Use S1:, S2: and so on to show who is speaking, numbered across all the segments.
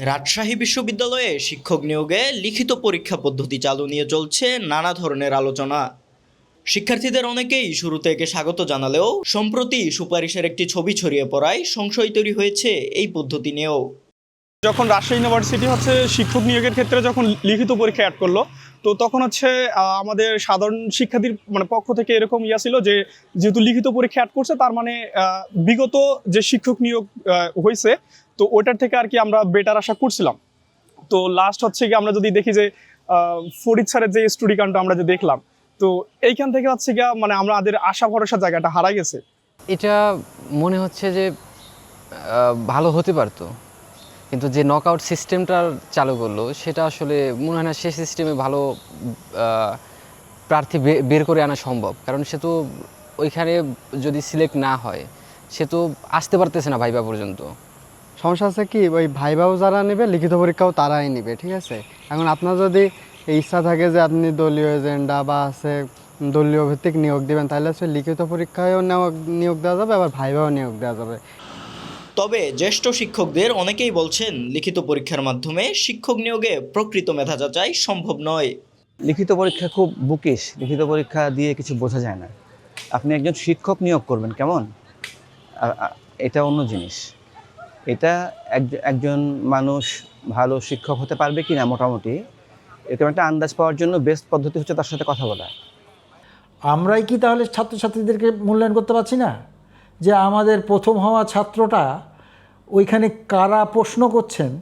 S1: রাজশাহী বিশ্ববিদ্যালয়ে শিক্ষক নিয়োগে লিখিত পরীক্ষা পদ্ধতি চালু নিয়ে চলছে নানা ধরনের আলোচনা। শিক্ষার্থীদের অনেকেই শুরুতে একে স্বাগত জানালেও সম্প্রতি সুপারিশের একটি ছবি ছড়িয়ে পড়ায় সংশয় তৈরি হয়েছে এই পদ্ধতি নিয়েও।
S2: যখন রাজশাহী ইউনিভার্সিটি হচ্ছে শিক্ষক নিয়োগের ক্ষেত্রে যখন লিখিত পরীক্ষা অ্যাড করল, তো তখন হচ্ছে আমাদের সাধারণ শিক্ষার্থীর মানে পক্ষ থেকে এরকম ইয়া ছিল যে, যেহেতু লিখিত পরীক্ষা অ্যাড করছে, তার মানে বিগত যে শিক্ষক নিয়োগ হয়েছে তো ওইটার থেকে আর কি আমরা বেটার আশা করছিলাম। তো লাস্ট হচ্ছে কি আমরা যদি দেখি যে ফরিদ স্যারের যে স্টুডি কাণ্ড আমরা যে দেখলাম, তো এইখান থেকে হচ্ছে গিয়া মানে আমাদের আশা ভরসা জায়গাটা হারাই গেছে।
S3: এটা মনে হচ্ছে যে ভালো হতে পারতো। কিন্তু যে নকআউট সিস্টেমটা চালু করল, সেটা আসলে মনে হয় না সে সিস্টেমে ভালো প্রার্থী বের করে আনা সম্ভব। কারণ সে তো ওইখানে যদি সিলেক্ট না হয়, সে তো আসতে পারতেছে না ভাইবা পর্যন্ত।
S4: সমস্যা আছে কি ওই ভাইবাও যারা নেবে লিখিত পরীক্ষাও তারাই নেবে ঠিক আছে? এখন আপনার যদি এই ইচ্ছা থাকে যে আপনি দলীয় এজেন্ডা বা আছে দলীয় ভিত্তিক নিয়োগ দিবেন তাহলে সে লিখিত পরীক্ষায়ও নিয়োগ নিয়োগ দেওয়া যাবে আবার ভাইবাও নিয়োগ দেওয়া যাবে।
S1: তবে জ্যেষ্ঠ শিক্ষকদের অনেকেই বলছেন লিখিত পরীক্ষার মাধ্যমে শিক্ষক নিয়োগে প্রকৃত মেধা যাচাই সম্ভব নয়।
S5: লিখিত পরীক্ষা খুব বুকিশ লিখিত পরীক্ষা দিয়ে কিছু বোঝা যায় না। আপনি একজন শিক্ষক নিয়োগ করবেন কেমন? এটা অন্য জিনিস। এটা একজ- একজন মানুষ ভালো শিক্ষক হতে পারবে কি না মোটামুটি এরকম একটা আন্দাজ পাওয়ার জন্য বেস্ট পদ্ধতি হচ্ছে তার সাথে কথা বলা।
S6: আমরাই কি তাহলে ছাত্রছাত্রীদেরকে মূল্যায়ন করতে পারছি না? যে আমাদের প্রথম হওয়া ছাত্রটা ওইখানে কারা প্রশ্ন করছেন,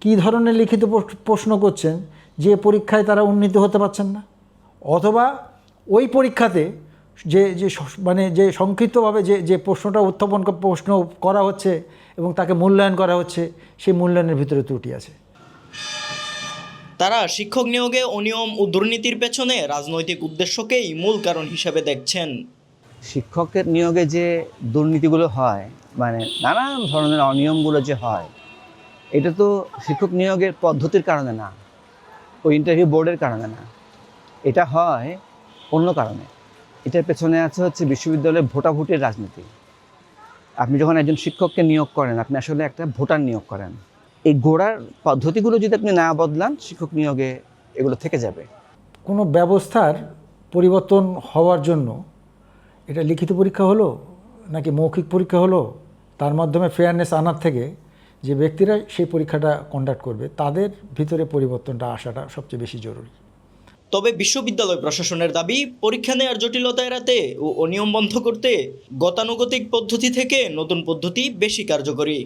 S6: কী ধরনের লিখিত প্রশ্ন করছেন, যে পরীক্ষায় তারা উন্নীত হতে পারছেন না? অথবা ওই পরীক্ষাতে যে যে মানে যে সংক্ষিপ্তভাবে যে যে প্রশ্নটা উত্থাপন প্রশ্ন করা হচ্ছে এবং তাকে মূল্যায়ন করা হচ্ছে সেই মূল্যায়নের ভিতরে ত্রুটি আছে।
S1: তারা শিক্ষক নিয়োগে অনিয়ম ও দুর্নীতির পেছনে রাজনৈতিক উদ্দেশ্যকেই মূল কারণ হিসেবে দেখছেন।
S5: শিক্ষকের নিয়োগে যে দুর্নীতিগুলো হয় মানে নানান ধরনের অনিয়মগুলো যে হয় এটা তো শিক্ষক নিয়োগের পদ্ধতির কারণে না ওই ইন্টারভিউ বোর্ডের কারণে না। এটা হয় অন্য কারণে। এটার পেছনে আছে হচ্ছে বিশ্ববিদ্যালয়ের ভোটাভুটির রাজনীতি। আপনি যখন একজন শিক্ষককে নিয়োগ করেন, আপনি আসলে একটা ভোটার নিয়োগ করেন। এই গোড়ার পদ্ধতিগুলো যদি আপনি না বদলান, শিক্ষক নিয়োগে এগুলো থেকে যাবে।
S6: কোনো ব্যবস্থার পরিবর্তন হওয়ার জন্য এটা লিখিত পরীক্ষা হলো নাকি মৌখিক পরীক্ষা হলো, তার মাধ্যমে ফেয়ারনেস আনার থেকে যে ব্যক্তিরা সেই পরীক্ষাটা কন্ডাক্ট করবে, তাদের ভিতরে পরিবর্তনটা আসাটা সবচেয়ে বেশি জরুরি।
S1: তবে বিশ্ববিদ্যালয় প্রশাসনের দাবি, পরীক্ষা নেওয়ার জটিলতা এড়াতে ও অনিয়ম বন্ধ করতে গতানুগতিক পদ্ধতি থেকে নতুন পদ্ধতি বেশি কার্যকরী।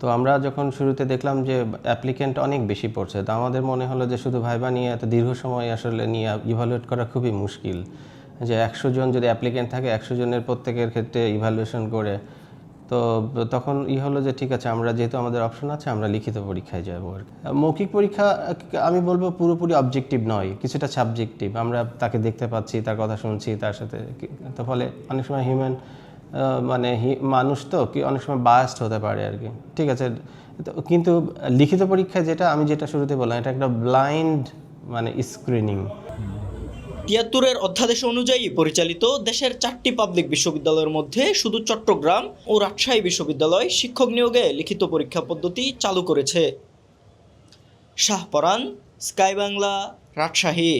S7: তো আমরা যখন শুরুতে দেখলাম যে অ্যাপ্লিকেন্ট অনেক বেশি পড়ছে, তো আমাদের মনে হলো যে শুধু ভাইবা নিয়ে এত দীর্ঘ সময় আসলে নিয়ে ইভালুয়েট করা খুবই মুশকিল। যে একশো জন যদি অ্যাপ্লিকেন্ট থাকে, একশো জনের প্রত্যেকের ক্ষেত্রে ইভালুয়েশন করে তো তখন ই হলো যে, ঠিক আছে, আমরা যেহেতু আমাদের অপশন আছে, আমরা লিখিত পরীক্ষায় যাব আর। মৌখিক পরীক্ষা, আমি বলব পুরোপুরি অবজেক্টিভ নয়, কিছুটা সাবজেক্টিভ আমরা তাকে দেখতে পাচ্ছি, তার কথা শুনছি, তার সাথে তো ফলে অনেক সময় হিউম্যান মানে মানুষ তো কি, অনেক সময় বায়াসড হতে পারে আর কি। ঠিক আছে কিন্তু লিখিত পরীক্ষায় যেটা, আমি যেটা শুরুতে বললাম, এটা একটা ব্লাইন্ড মানে স্ক্রিনিং
S1: তিয়াত্তরের অধ্যাদেশ অনুযায়ী পরিচালিত দেশের চারটি পাবলিক বিশ্ববিদ্যালয়ের মধ্যে শুধু চট্টগ্রাম ও রাজশাহী বিশ্ববিদ্যালয় শিক্ষক নিয়োগে লিখিত পরীক্ষা পদ্ধতি চালু করেছে। শাহপরান স্কাই বাংলা, রাজশাহী।